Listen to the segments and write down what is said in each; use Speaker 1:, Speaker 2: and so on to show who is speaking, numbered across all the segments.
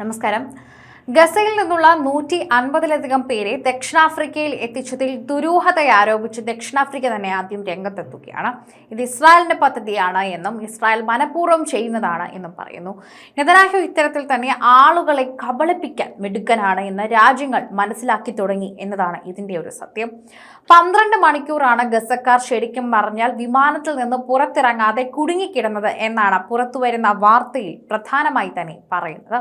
Speaker 1: നമസ്കാരം. ഗസയിൽ നിന്നുള്ള നൂറ്റി അൻപതിലധികം പേരെ ദക്ഷിണാഫ്രിക്കയിൽ എത്തിച്ചതിൽ ദുരൂഹത ആരോപിച്ച് ദക്ഷിണാഫ്രിക്ക തന്നെ ആദ്യം രംഗത്തെത്തുകയാണ്. ഇത് ഇസ്രായേലിന്റെ പദ്ധതിയാണ് എന്നും ഇസ്രായേൽ മനഃപൂർവം ചെയ്യുന്നതാണ് എന്നും പറയുന്നു. നെതനാഹു ഇത്തരത്തിൽ തന്നെ ആളുകളെ കബളിപ്പിക്കാൻ മിടുക്കനാണ് എന്ന് രാജ്യങ്ങൾ മനസ്സിലാക്കി തുടങ്ങി എന്നതാണ് ഇതിന്റെ ഒരു സത്യം. പന്ത്രണ്ട് മണിക്കൂറാണ് ഗസക്കാർ ശരിക്കും പറഞ്ഞാൽ വിമാനത്തിൽ നിന്ന് പുറത്തിറങ്ങാതെ കുടുങ്ങിക്കിടന്നത് എന്നാണ് പുറത്തുവരുന്ന വാർത്തയിൽ പ്രധാനമായി തന്നെ പറയുന്നത്.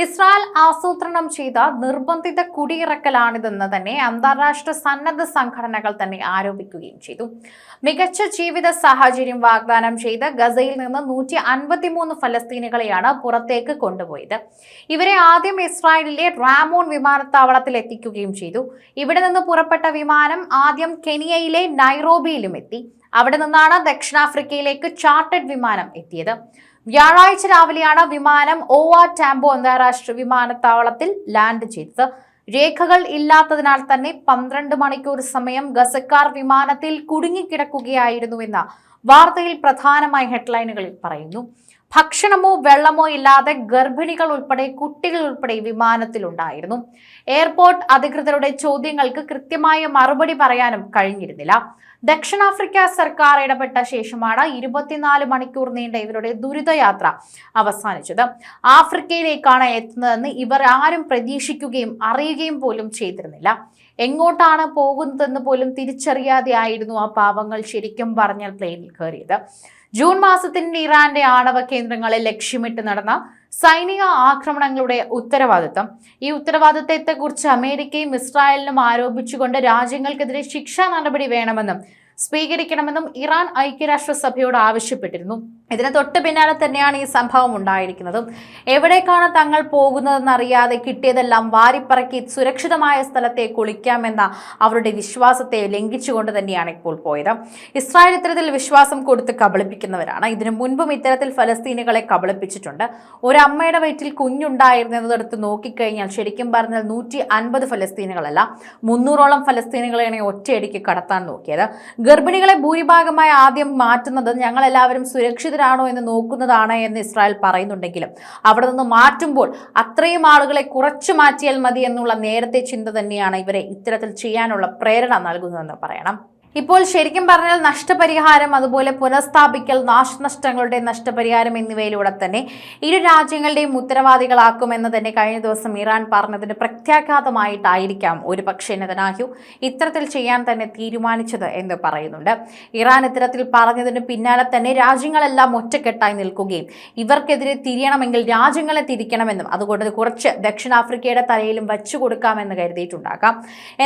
Speaker 1: ഇസ്രായേൽ ആസൂത്രണം ചെയ്ത നിർബന്ധിത കുടിയിറക്കലാണിതെന്ന് തന്നെ അന്താരാഷ്ട്ര സന്നദ്ധ സംഘടനകൾ തന്നെ ആരോപിക്കുകയും ചെയ്തു. മികച്ച ജീവിത സാഹചര്യം വാഗ്ദാനം ചെയ്ത് ഗസയിൽ നിന്ന് നൂറ്റി അൻപത്തിമൂന്ന് ഫലസ്തീനുകളെയാണ് പുറത്തേക്ക് കൊണ്ടുപോയത്. ഇവരെ ആദ്യം ഇസ്രായേലിലെ റാമോൺ വിമാനത്താവളത്തിൽ എത്തിക്കുകയും ചെയ്തു. ഇവിടെ നിന്ന് പുറപ്പെട്ട വിമാനം ആദ്യം കെനിയയിലെ നൈറോബിയിലും എത്തി. അവിടെ നിന്നാണ് ദക്ഷിണാഫ്രിക്കയിലേക്ക് ചാർട്ടേഡ് വിമാനം എത്തിയത്. വ്യാഴാഴ്ച രാവിലെയാണ് വിമാനം ഓവ ടാംബോ അന്താരാഷ്ട്ര വിമാനത്താവളത്തിൽ ലാൻഡ് ചെയ്തത്. രേഖകൾ ഇല്ലാത്തതിനാൽ തന്നെ പന്ത്രണ്ട് മണിക്കൂർ സമയം ഗസക്കാർ വിമാനത്തിൽ കുടുങ്ങിക്കിടക്കുകയായിരുന്നുവെന്ന് വാർത്തയിൽ പ്രധാനമായ ഹെഡ്ലൈനുകളിൽ പറയുന്നു. ഭക്ഷണമോ വെള്ളമോ ഇല്ലാതെ ഗർഭിണികൾ ഉൾപ്പെടെ കുട്ടികൾ ഉൾപ്പെടെ വിമാനത്തിലുണ്ടായിരുന്നു എയർപോർട്ട് അധികൃതരുടെ ചോദ്യങ്ങൾക്ക് കൃത്യമായ മറുപടി പറയാനും കഴിഞ്ഞിരുന്നില്ല. ദക്ഷിണാഫ്രിക്ക സർക്കാർ ഇടപെട്ട ശേഷമാണ് ഇരുപത്തിനാല് മണിക്കൂർ നീണ്ട ഇവരുടെ ദുരിതയാത്ര അവസാനിച്ചത്. ആഫ്രിക്കയിലേക്കാണ് എത്തുന്നതെന്ന് ഇവർ ആരും പ്രതീക്ഷിക്കുകയും അറിയുകയും പോലും ചെയ്തിരുന്നില്ല. എങ്ങോട്ടാണ് പോകുന്നതെന്ന് പോലും തിരിച്ചറിയാതെ ആയിരുന്നു ആ പാവങ്ങൾ ശരിക്കും പറഞ്ഞാൽ പ്ലെയിനിൽ കയറിയത്. ജൂൺ മാസത്തിൽ ഇറാന്റെ ആണവ കേന്ദ്രങ്ങളെ ലക്ഷ്യമിട്ട് നടന്ന സൈനിക ആക്രമണങ്ങളുടെ ഉത്തരവാദിത്തം. ഈ ഉത്തരവാദിത്തത്തെക്കുറിച്ച് അമേരിക്കയും ഇസ്രായേലിനും ആരോപിച്ചുകൊണ്ട് രാജ്യങ്ങൾക്കെതിരെ ശിക്ഷാ നടപടി വേണമെന്നും സ്വീകരിക്കണമെന്നും ഇറാൻ ഐക്യരാഷ്ട്രസഭയോട് ആവശ്യപ്പെട്ടിരുന്നു. ഇതിന് തൊട്ട് പിന്നാലെ തന്നെയാണ് ഈ സംഭവം ഉണ്ടായിരിക്കുന്നതും. എവിടേക്കാണ് തങ്ങൾ പോകുന്നതെന്നറിയാതെ കിട്ടിയതെല്ലാം വാരിപ്പറക്കി സുരക്ഷിതമായ സ്ഥലത്തെ കുളിക്കാമെന്ന അവരുടെ വിശ്വാസത്തെ ലംഘിച്ചുകൊണ്ട് തന്നെയാണ് ഇപ്പോൾ പോയത്. ഇസ്രായേൽ ഇത്തരത്തിൽ വിശ്വാസം കൊടുത്ത് കബളിപ്പിക്കുന്നവരാണ്. ഇതിനു മുൻപും ഇത്തരത്തിൽ ഫലസ്തീനുകളെ കബളിപ്പിച്ചിട്ടുണ്ട്. ഒരു അമ്മയുടെ വയറ്റിൽ കുഞ്ഞുണ്ടായിരുന്നതെടുത്ത് നോക്കിക്കഴിഞ്ഞാൽ ശരിക്കും പറഞ്ഞാൽ നൂറ്റി അൻപത് ഫലസ്തീനുകളല്ല മുന്നൂറോളം ഫലസ്തീനുകളെയാണ് ഒറ്റയടിക്ക് കടത്താൻ നോക്കിയത്. ഗർഭിണികളെ ഭൂരിഭാഗമായി ആദ്യം മാറ്റുന്നത് ഞങ്ങൾ എല്ലാവരും സുരക്ഷിതരാണോ എന്ന് നോക്കുന്നതാണ് എന്ന് ഇസ്രായേൽ പറയുന്നുണ്ടെങ്കിലും അവിടെ നിന്ന് മാറ്റുമ്പോൾ അത്രയും ആളുകളെ കുറച്ചു മാറ്റിയാൽ മതി എന്നുള്ള നേരത്തെ ചിന്ത തന്നെയാണ് ഇവരെ ഇത്തരത്തിൽ ചെയ്യാനുള്ള പ്രേരണ നൽകുന്നതെന്ന് പറയണം. ഇപ്പോൾ ശരിക്കും പറഞ്ഞാൽ നഷ്ടപരിഹാരം അതുപോലെ പുനഃസ്ഥാപിക്കൽ നാശനഷ്ടങ്ങളുടെ നഷ്ടപരിഹാരം എന്നിവയിലൂടെ തന്നെ ഇരു രാജ്യങ്ങളുടെയും ഉത്തരവാദികളാക്കുമെന്ന് തന്നെ കഴിഞ്ഞ ദിവസം ഇറാൻ പറഞ്ഞതിന് പ്രത്യാഘാതമായിട്ടായിരിക്കാം ഒരു പക്ഷേ നെതനാഹു ഇത്തരത്തിൽ ചെയ്യാൻ തന്നെ തീരുമാനിച്ചത് എന്ന് പറയുന്നുണ്ട്. ഇറാൻ ഇത്തരത്തിൽ പറഞ്ഞതിന് പിന്നാലെ തന്നെ രാജ്യങ്ങളെല്ലാം ഒറ്റക്കെട്ടായി നിൽക്കുകയും ഇവർക്കെതിരെ തിരിയണമെങ്കിൽ രാജ്യങ്ങളെ തിരിക്കണമെന്നും അതുകൊണ്ട് കുറച്ച് ദക്ഷിണാഫ്രിക്കയുടെ തലയിലും വച്ചു കൊടുക്കാമെന്ന് കരുതിയിട്ടുണ്ടാകാം.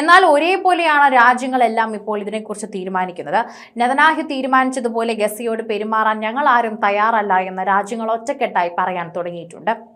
Speaker 1: എന്നാൽ ഒരേപോലെയാണ് രാജ്യങ്ങളെല്ലാം ഇപ്പോൾ ഇതിനെക്കുറിച്ച് തീരുമാനിക്കുന്നത്. നെതനാഹി തീരുമാനിച്ചതുപോലെ ഗസിയോട് പെരുമാറാൻ ഞങ്ങൾ ആരും തയ്യാറല്ല എന്ന് രാജ്യങ്ങൾ ഒറ്റക്കെട്ടായി പറയാൻ തുടങ്ങിയിട്ടുണ്ട്.